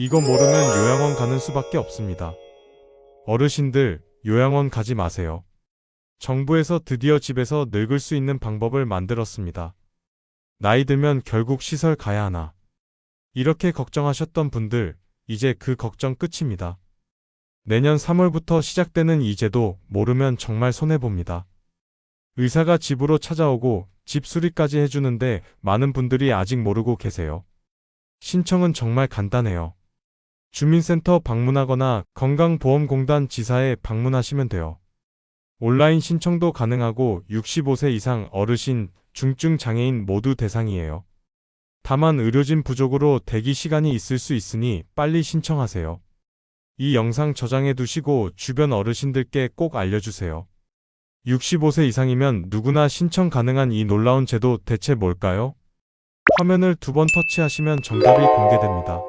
이거 모르면 요양원 가는 수밖에 없습니다. 어르신들, 요양원 가지 마세요. 정부에서 드디어 집에서 늙을 수 있는 방법을 만들었습니다. 나이 들면 결국 시설 가야 하나. 이렇게 걱정하셨던 분들, 이제 그 걱정 끝입니다. 내년 3월부터 시작되는 이 제도 모르면 정말 손해봅니다. 의사가 집으로 찾아오고 집 수리까지 해주는데 많은 분들이 아직 모르고 계세요. 신청은 정말 간단해요. 주민센터 방문하거나 건강보험공단 지사에 방문하시면 돼요. 온라인 신청도 가능하고 65세 이상 어르신, 중증 장애인 모두 대상이에요. 다만 의료진 부족으로 대기 시간이 있을 수 있으니 빨리 신청하세요. 이 영상 저장해 두시고 주변 어르신들께 꼭 알려주세요. 65세 이상이면 누구나 신청 가능한 이 놀라운 제도 대체 뭘까요? 화면을 두 번 터치하시면 정답이 공개됩니다.